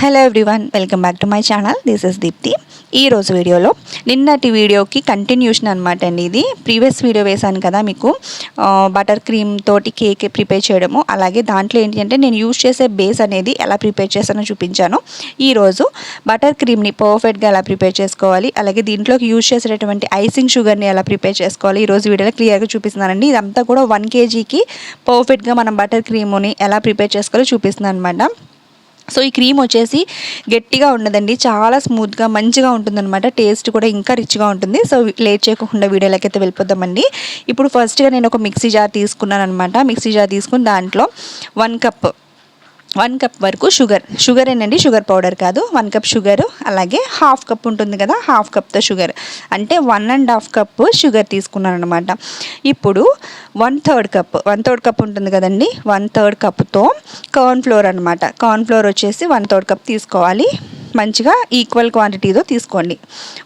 Hello everyone welcome back to my channel this is Deepti ఈ రోజు వీడియోలో నిన్నటి వీడియోకి కంటిన్యూషన్ అనమాట అండి ఇది. ప్రీవియస్ వీడియో వేశాను కదా మీకు. బటర్ క్రీమ్ తోటి కేక్ ప్రిపేర్ చేయడము అలాగే దాంట్లో ఏంటి అంటే నేను యూజ్ చేసే బేస్ అనేది ఎలా ప్రిపేర్ చేశానో చూపించాను. ఈరోజు బటర్ క్రీమ్ని పర్ఫెక్ట్గా ఎలా ప్రిపేర్ చేసుకోవాలి అలాగే దీంట్లోకి యూజ్ చేసేటటువంటి ఐసింగ్ షుగర్ని ఎలా ప్రిపేర్ చేసుకోవాలి ఈరోజు వీడియోలో క్లియర్గా చూపిస్తున్నానండి. ఇదంతా కూడా వన్ కేజీకి పర్ఫెక్ట్గా మనం బటర్ క్రీమ్ని ఎలా ప్రిపేర్ చేసుకోవాలో చూపిస్తున్నాను అనమాట సో ఈ క్రీమ్ వచ్చేసి గట్టిగా ఉండదండి. చాలా స్మూత్గా మంచిగా ఉంటుందన్నమాట. టేస్ట్ కూడా ఇంకా రిచ్గా ఉంటుంది. సో లేట్ చేయకుండా వీడియోలోకి అయితే వెళ్ళిపోదామండి. ఇప్పుడు ఫస్ట్గా నేను ఒక మిక్సీ జార్ తీసుకున్నాను అనమాట మిక్సీ జార్ తీసుకుని దాంట్లో వన్ కప్ వన్ కప్ వరకు షుగర్. షుగర్ ఏనండి షుగర్ పౌడర్ కాదు. వన్ కప్ షుగర్ అలాగే హాఫ్ కప్ ఉంటుంది కదా హాఫ్ కప్తో షుగర్. అంటే one and half cup sugar తీసుకున్నాను అనమాట ఇప్పుడు one third cup one third cup ఉంటుంది కదండి? వన్ థర్డ్ కప్తో కార్న్ ఫ్లోర్ అనమాట కార్న్ ఫ్లోర్ వచ్చేసి వన్ థర్డ్ కప్ తీసుకోవాలి. మంచిగా ఈక్వల్ క్వాంటిటీతో తీసుకోండి.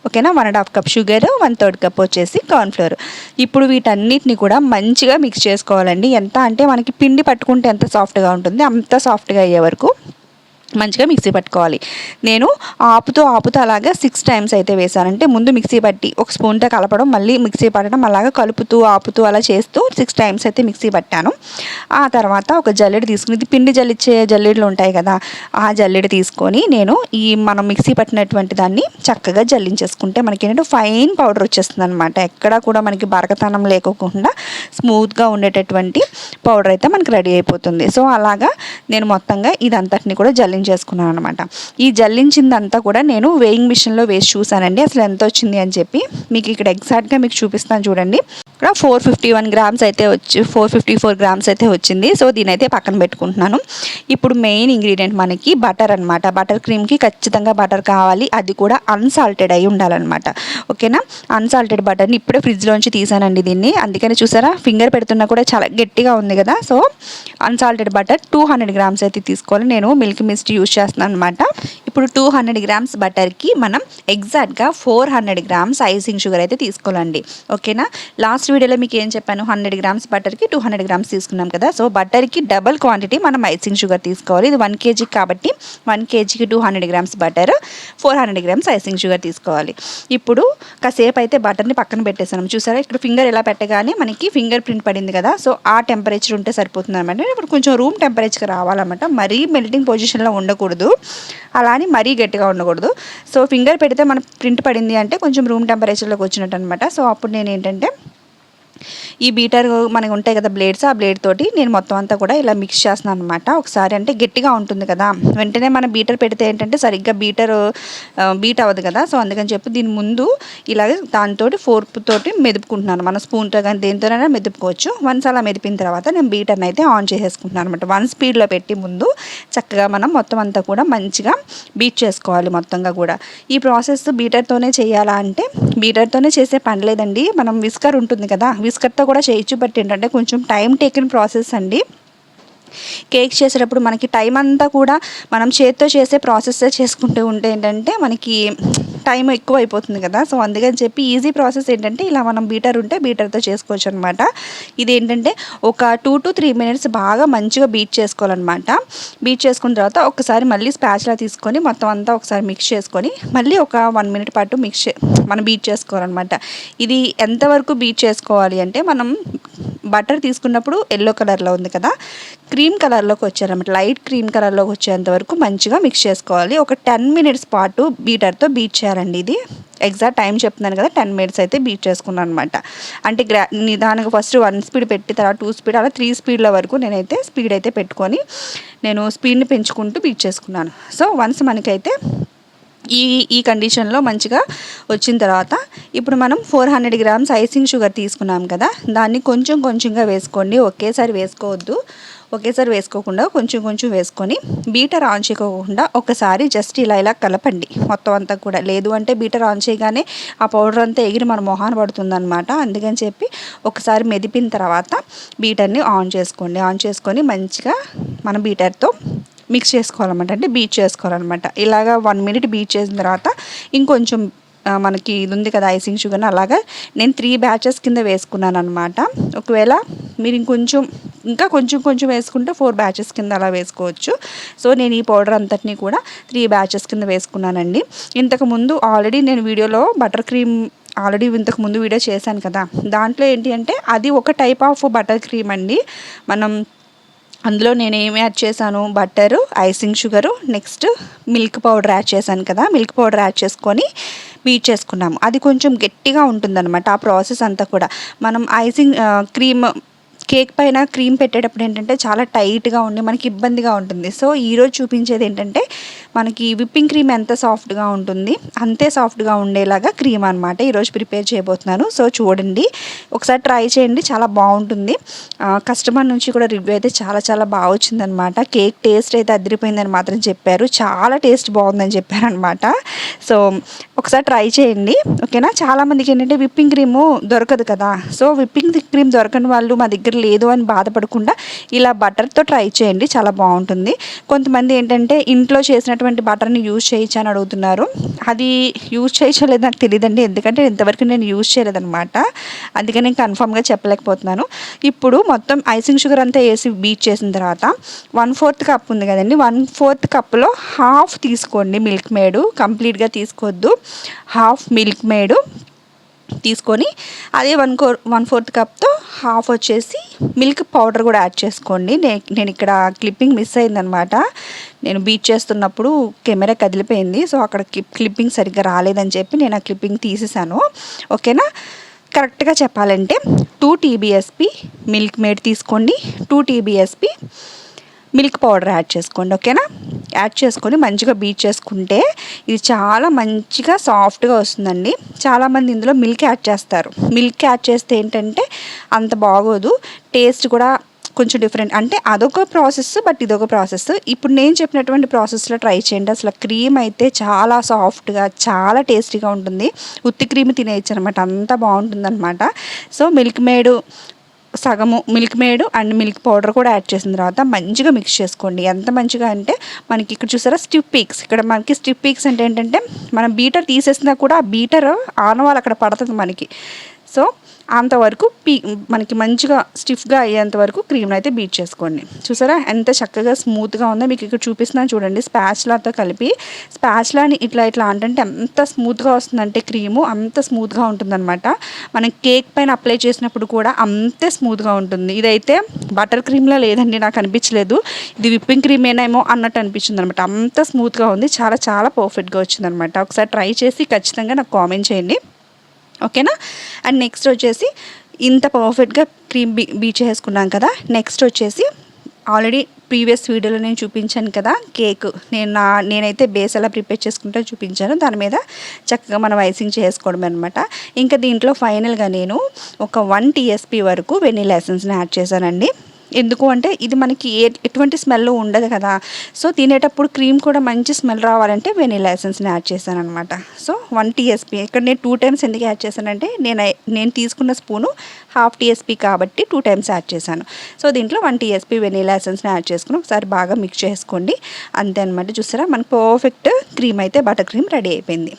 ఓకేనా? One and half cup sugar one third cup వచ్చేసి కార్న్ఫ్లోర్ ఇప్పుడు వీటన్నిటిని కూడా మంచిగా మిక్స్ చేసుకోవాలండి. ఎంత అంటే మనకి పిండి పట్టుకుంటే ఎంత సాఫ్ట్గా ఉంటుంది అంత సాఫ్ట్గా అయ్యే వరకు మంచిగా మిక్సీ పట్టుకోవాలి. నేను ఆపుతూ ఆపుతూ అలాగా సిక్స్ టైమ్స్ అయితే వేసానంటే ముందు మిక్సీ పట్టి ఒక స్పూన్తో కలపడం మళ్ళీ మిక్సీ పట్టడం అలాగా కలుపుతూ ఆపుతూ అలా చేస్తూ సిక్స్ టైమ్స్ అయితే మిక్సీ పట్టాను. ఆ తర్వాత ఒక జల్లెడ తీసుకుని ఇది పిండి జల్లిచ్చే జల్లెడలు ఉంటాయి కదా ఆ జల్లెడ తీసుకొని నేను ఈ మనం మిక్సీ పట్టినటువంటి దాన్ని చక్కగా జల్లించేసుకుంటే మనకి ఏంటంటే ఫైన్ పౌడర్ వచ్చేస్తుంది అనమాట ఎక్కడా కూడా మనకి బరకతనం లేకోకుండా స్మూత్గా ఉండేటటువంటి పౌడర్ అయితే మనకి రెడీ అయిపోతుంది. సో అలాగా నేను మొత్తంగా ఇదంతటిని కూడా జల్లించి చేసుకున్నాను అనమాట ఈ జల్లించిందంతా కూడా నేను వేయింగ్ మిషన్లో వేసి చూసానండి అసలు ఎంత వచ్చింది అని చెప్పి మీకు ఇక్కడ ఎగ్జాక్ట్గా మీకు చూపిస్తాను చూడండి. ఇక్కడ ఫోర్ ఫిఫ్టీ వన్ గ్రామ్స్ అయితే వచ్చి ఫోర్ ఫిఫ్టీ ఫోర్ గ్రామ్స్ అయితే వచ్చింది. సో దీని అయితే పక్కన పెట్టుకుంటున్నాను. ఇప్పుడు మెయిన్ ఇంగ్రీడియంట్ మనకి బటర్ అనమాట బటర్ క్రీమ్కి ఖచ్చితంగా బటర్ కావాలి. అది కూడా అన్సాల్టెడ్ అయి ఉండాలన్నమాట. ఓకేనా? అన్సాల్టెడ్ బటర్ని ఇప్పుడే ఫ్రిడ్జ్లోంచి తీసానండి దీన్ని. అందుకని చూసారా? ఫింగర్ పెడుతున్నా కూడా చాలా గట్టిగా ఉంది కదా. So unsalted butter two hundred grams అయితే తీసుకోవాలి. నేను మిల్క్ మిస్ట్ యూస్ చేస్తున్నాను అనమాట ఇప్పుడు టూ హండ్రెడ్ గ్రామ్స్ బటర్కి మనం ఎగ్జాక్ట్గా four hundred grams icing sugar అయితే తీసుకోవాలండి. ఓకేనా? లాస్ట్ వీడియోలో మీకు ఏం చెప్పాను? హండ్రెడ్ గ్రామ్స్ బటర్కి టూ హండ్రెడ్ గ్రామ్స్ తీసుకున్నాం కదా. సో బటర్కి డబల్ క్వాంటిటీ మనం ఐసింగ్ షుగర్ తీసుకోవాలి. ఇది వన్ కేజీ కాబట్టి వన్ కేజీకి two hundred grams butter four hundred grams icing sugar తీసుకోవాలి. ఇప్పుడు కాసేపు అయితే బటర్ని పక్కన పెట్టేసాను చూసారా? ఇక్కడ ఫింగర్ ఎలా పెట్టగానే మనకి ఫింగర్ ప్రింట్ పడింది కదా. సో ఆ టెంపరేచర్ ఉంటే సరిపోతుంది అనమాట ఇప్పుడు కొంచెం రూమ్ టెంపరేచర్ రావాలన్నమాట. మరీ మెల్టింగ్ పొజిషన్లో ఉండకూడదు. అలా అని మరీ గట్టిగా ఉండకూడదు. సో ఫింగర్ పెడితే మన ప్రింట్ పడింది అంటే కొంచెం రూమ్ టెంపరేచర్లోకి వచ్చినట్టు అనమాట సో అప్పుడు నేను ఏంటంటే ఈ బీటర్ మనకు ఉంటాయి కదా బ్లేడ్స్ ఆ బ్లేడ్ తోటి నేను మొత్తం అంతా కూడా ఇలా మిక్స్ చేస్తున్నాను అనమాట ఒకసారి అంటే గట్టిగా ఉంటుంది కదా. వెంటనే మనం బీటర్ పెడితే ఏంటంటే సరిగ్గా బీటర్ బీట్ అవ్వదు కదా. సో అందుకని చెప్పి దీని ముందు ఇలాగ దాంతో ఫోర్క్ తోటి మెదుపుకుంటున్నాను మన స్పూన్తో కానీ దేనితోనైనా మెదుపుకోవచ్చు. వన్స్ అలా మెదిపిన తర్వాత నేను బీటర్ని అయితే ఆన్ చేసేసుకుంటున్నాను అనమాట వన్ స్పీడ్లో పెట్టి ముందు చక్కగా మనం మొత్తం అంతా కూడా మంచిగా బీట్ చేసుకోవాలి మొత్తంగా కూడా. ఈ ప్రాసెస్ బీటర్తోనే చేయాలా అంటే బీటర్తోనే చేసే పని లేదండి. మనం విస్కర్ ఉంటుంది కదా. విస్కర్తో కూడా చేయొచ్చు బట్ ఏంటంటే కొంచెం టైం టేకిన్ ప్రాసెస్ అండి. కేక్ చేసేటప్పుడు మనకి టైం అంతా కూడా మనం చేత్తో చేసే ప్రాసెస్ చేసుకుంటూ ఉంటే ఏంటంటే మనకి టైం ఎక్కువ అయిపోతుంది కదా. సో అందుకని చెప్పి ఈజీ ప్రాసెస్ ఏంటంటే ఇలా మనం బీటర్ ఉంటే బీటర్తో చేసుకోవచ్చు అనమాట ఇది ఏంటంటే ఒక టూ టు త్రీ మినిట్స్ బాగా మంచిగా బీట్ చేసుకోవాలన్నమాట. బీట్ చేసుకున్న తర్వాత ఒకసారి మళ్ళీ స్పాచ్లా తీసుకొని మొత్తం అంతా ఒకసారి మిక్స్ చేసుకొని మళ్ళీ ఒక వన్ మినిట్ పాటు మిక్స్ మనం బీట్ చేసుకోవాలన్నమాట. ఇది ఎంతవరకు బీట్ చేసుకోవాలి అంటే మనం బటర్ తీసుకున్నప్పుడు ఎల్లో కలర్లో ఉంది కదా. క్రీమ్ కలర్లోకి వచ్చారన్నమాట. లైట్ క్రీమ్ కలర్లోకి వచ్చేంత వరకు మంచిగా మిక్స్ చేసుకోవాలి. ఒక టెన్ మినిట్స్ పాటు బీటర్తో బీట్ చేయాలండి ఇది. ఎగ్జాక్ట్ టైం చెప్తున్నాను కదా టెన్ మినిట్స్ అయితే బీట్ చేసుకున్నాను అనమాట అంటే గ్రా నిదానంగా ఫస్ట్ వన్ స్పీడ్ పెట్టి తర్వాత టూ స్పీడ్ అలా త్రీ స్పీడ్ల వరకు నేనైతే స్పీడ్ అయితే పెట్టుకొని నేను స్పీడ్ని పెంచుకుంటూ బీట్ చేసుకున్నాను. సో వన్స్ మనకైతే ఈ ఈ కండిషన్లో మంచిగా వచ్చిన తర్వాత ఇప్పుడు మనం four hundred grams icing sugar తీసుకున్నాం కదా దాన్ని కొంచెం కొంచెంగా వేసుకోండి. ఒకేసారి వేసుకోవద్దు. ఒకేసారి వేసుకోకుండా కొంచెం కొంచెం వేసుకొని బీటర్ ఆన్ చేయకోకుండా ఒకసారి జస్ట్ ఇలా ఇలా కలపండి. మొత్తం అంతా కూడా. లేదు అంటే బీటర్ ఆన్ చేయగానే ఆ పౌడర్ అంతా ఎగిరి మన మొహాన పడుతుందనమాట అందుకని చెప్పి ఒకసారి మెదిపిన తర్వాత బీటర్ని ఆన్ చేసుకోండి. ఆన్ చేసుకొని మంచిగా మన బీటర్తో మిక్స్ చేసుకోవాలన్నమాట. అంటే బీట్ చేసుకోవాలన్నమాట. ఇలాగ వన్ మినిట్ బీట్ చేసిన తర్వాత ఇంకొంచెం మనకి ఇది ఉంది కదా ఐసింగ్ షుగర్ అలాగా నేను త్రీ బ్యాచెస్ కింద వేసుకున్నాను అనమాట ఒకవేళ మీరు ఇంకొంచెం ఇంకా కొంచెం కొంచెం వేసుకుంటే ఫోర్ బ్యాచెస్ కింద అలా వేసుకోవచ్చు. సో నేను ఈ పౌడర్ అంతటిని కూడా త్రీ బ్యాచెస్ కింద వేసుకున్నానండి. ఇంతకు ముందు ఆల్రెడీ నేను వీడియోలో బటర్ క్రీమ్ ఆల్రెడీ ఇంతకు ముందు వీడియో చేశాను కదా. దాంట్లో ఏంటి అంటే అది ఒక టైప్ ఆఫ్ బటర్ క్రీమ్ అండి. మనం అందులో నేను ఏమి యాడ్ చేశాను? Butter icing sugar next milk powder add చేశాను కదా మిల్క్ పౌడర్ యాడ్ చేసుకొని బీట్ చేసుకున్నాము. అది కొంచెం గట్టిగా ఉంటుందన్నమాట ఆ ప్రాసెస్ అంతా కూడా. మనం ఐసింగ్ క్రీమ్ కేక్ పైన క్రీమ్ పెట్టేటప్పుడు ఏంటంటే చాలా టైట్గా ఉండి మనకి ఇబ్బందిగా ఉంటుంది. సో ఈరోజు చూపించేది ఏంటంటే మనకి విప్పింగ్ క్రీమ్ ఎంత సాఫ్ట్గా ఉంటుంది అంతే సాఫ్ట్గా ఉండేలాగా క్రీమ్ అనమాట ఈరోజు ప్రిపేర్ చేయబోతున్నాను. సో చూడండి ఒకసారి ట్రై చేయండి చాలా బాగుంటుంది. కస్టమర్ నుంచి కూడా రివ్యూ అయితే చాలా చాలా బాగా వచ్చిందనమాట కేక్ టేస్ట్ అయితే అదిరిపోయిందని మాత్రం చెప్పారు. చాలా టేస్ట్ బాగుందని చెప్పారనమాట సో ఒకసారి ట్రై చేయండి ఓకేనా? చాలామందికి ఏంటంటే విప్పింగ్ క్రీము దొరకదు కదా. సో విప్పింగ్ క్రీమ్ దొరకని వాళ్ళు మా దగ్గర లేదు అని బాధపడకుండా ఇలా బటర్తో ట్రై చేయండి. చాలా బాగుంటుంది. కొంతమంది ఏంటంటే ఇంట్లో చేసినటువంటి బటర్ని యూజ్ చేయొచ్చు అని అడుగుతున్నారు. అది యూజ్ చేయచ్చో నాకు తెలియదండి ఎందుకంటే ఇంతవరకు నేను యూజ్ చేయలేదన్నమాట. అందుకని నేను కన్ఫామ్గా చెప్పలేకపోతున్నాను. ఇప్పుడు మొత్తం ఐసింగ్ షుగర్ అంతా వేసి బీట్ చేసిన తర్వాత వన్ ఫోర్త్ కప్ ఉంది కదండి. వన్ ఫోర్త్ కప్లో హాఫ్ తీసుకోండి మిల్క్ మేడు. కంప్లీట్గా తీసుకోవద్దు. Half milk maid. తీసుకొని అదే వన్ కోర్ వన్ ఫోర్త్ కప్తో హాఫ్ వచ్చేసి మిల్క్ పౌడర్ కూడా యాడ్ చేసుకోండి. నేను ఇక్కడ క్లిప్పింగ్ మిస్ అయిందనమాట. నేను బీట్ చేస్తున్నప్పుడు కెమెరా కదిలిపోయింది. సో అక్కడ క్లిప్పింగ్ సరిగ్గా రాలేదని చెప్పి నేను ఆ క్లిప్పింగ్ తీసేసాను. ఓకేనా? కరెక్ట్గా చెప్పాలంటే టూ టీబీఎస్పి మిల్క్ మేడ్ తీసుకోండి. Two TBSP milk powder add చేసుకోండి ఓకేనా? యాడ్ చేసుకొని మంచిగా బీట్ చేసుకుంటే ఇది చాలా మంచిగా సాఫ్ట్గా వస్తుందండి. చాలామంది ఇందులో మిల్క్ యాడ్ చేస్తారు. మిల్క్ యాడ్ చేస్తే ఏంటంటే అంత బాగోదు. టేస్ట్ కూడా కొంచెం డిఫరెంట్. అంటే అదొక ప్రాసెస్ బట్ ఇదొక ప్రాసెస్. ఇప్పుడు నేను చెప్పినటువంటి ప్రాసెస్లో ట్రై చేయండి. అసలు క్రీమ్ అయితే చాలా సాఫ్ట్గా చాలా టేస్టీగా ఉంటుంది. ఉత్తి క్రీమ్ తినేయచ్చు అనమాట అంత బాగుంటుందనమాట. సో మిల్క్ మేడ్ సగము milk made and milk powder కూడా యాడ్ చేసిన తర్వాత మంచిగా మిక్స్ చేసుకోండి. ఎంత మంచిగా అంటే మనకి ఇక్కడ చూసారా స్టిప్ పీక్స్. ఇక్కడ మనకి స్టిప్ పీక్స్ అంటే ఏంటంటే మనం బీటర్ తీసేసినా కూడా ఆ బీటర్ ఆనవాళ్ళు అక్కడ పడుతుంది మనకి. సో అంతవరకు పీ మనకి మంచిగా స్టిఫ్గా అయ్యేంత వరకు క్రీమ్ని అయితే బీట్ చేసుకోండి. చూసారా? ఎంత చక్కగా స్మూత్గా ఉందో మీకు ఇక్కడ చూపిస్తున్నాను చూడండి. స్పాచ్లాతో కలిపి స్పాచ్లాని ఇట్లా ఇట్లా అంటే ఎంత స్మూత్గా వస్తుందంటే క్రీము అంత స్మూత్గా ఉంటుందన్నమాట. మనం కేక్ పైన అప్లై చేసినప్పుడు కూడా అంతే స్మూత్గా ఉంటుంది. ఇదైతే బటర్ క్రీమ్లో లేదండి నాకు అనిపించలేదు. ఇది విప్పింగ్ క్రీమ్ ఏనేమో అన్నట్టు అనిపించింది అనమాట అంత స్మూత్గా ఉంది. చాలా చాలా పర్ఫెక్ట్గా వచ్చిందనమాట ఒకసారి ట్రై చేసి ఖచ్చితంగా నాకు కామెంట్ చేయండి. ఓకేనా? అండ్ నెక్స్ట్ వచ్చేసి ఇంత పర్ఫెక్ట్గా క్రీమ్ బీ బీచ్ చేసుకున్నాం కదా. నెక్స్ట్ వచ్చేసి ఆల్రెడీ ప్రీవియస్ వీడియోలో నేను చూపించాను కదా కేక్ నేను నా నేనైతే బేస్ ఎలా ప్రిపేర్ చేసుకుంటా చూపించాను. దాని మీద చక్కగా మనం ఐసింగ్ చేసుకోవడం అనమాట ఇంకా దీంట్లో ఫైనల్గా నేను ఒక వన్ టీఎస్పీ వరకు వెనీలా ఎసెన్స్ని యాడ్ చేశానండి. ఎందుకు అంటే ఇది మనకి ఏ ఎటువంటి స్మెల్ ఉండదు కదా. సో తినేటప్పుడు క్రీమ్ కూడా మంచి స్మెల్ రావాలంటే వెనీలా ఎసెన్స్ని యాడ్ చేశాను అనమాట సో వన్ టీఎస్పీ. ఇక్కడ నేను టూ టైమ్స్ ఎందుకు యాడ్ చేశానంటే నేను నేను తీసుకున్న స్పూను హాఫ్ టీఎస్పీ కాబట్టి టూ టైమ్స్ యాడ్ చేశాను. సో దీంట్లో వన్ టీఎస్పీ వెనీలా ఎసెన్స్ని యాడ్ చేసుకుని ఒకసారి బాగా మిక్స్ చేసుకోండి. అంతే అనమాట చూసారా? మనకు పర్ఫెక్ట్ క్రీమ్ అయితే బటర్ క్రీమ్ రెడీ అయిపోయింది.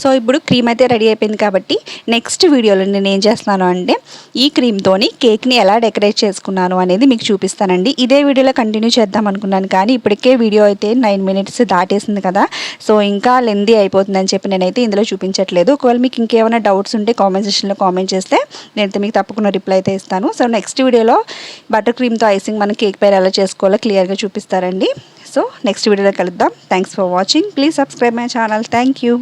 సో ఇప్పుడు క్రీమ్ అయితే రెడీ అయిపోయింది కాబట్టి నెక్స్ట్ వీడియోలో నేను ఏం చేస్తున్నాను అంటే ఈ క్రీమ్తోని కేక్ని ఎలా డెకరేట్ చేసుకున్నాను అనేది మీకు చూపిస్తానండి. ఇదే వీడియోలో కంటిన్యూ చేద్దాం అనుకున్నాను కానీ ఇప్పటికే వీడియో అయితే నైన్ మినిట్స్ దాటేసింది కదా. సో ఇంకా లెందీ అయిపోతుందని చెప్పి నేనైతే ఇందులో చూపించట్లేదు. ఒకవేళ మీకు ఇంకేమైనా డౌట్స్ ఉంటే కామెంట్ సెక్షన్లో కామెంట్ చేస్తే నేనైతే మీకు తప్పకుండా రిప్లై అయితే ఇస్తాను. సో నెక్స్ట్ వీడియోలో బటర్ క్రీమ్తో ఐసింగ్ మనం కేక్ పైన ఎలా చేసుకోవాలో క్లియర్గా చూపిస్తారండి. సో నెక్స్ట్ వీడియోలో కలుద్దాం. Thanks for watching. Please subscribe my channel. Thank you.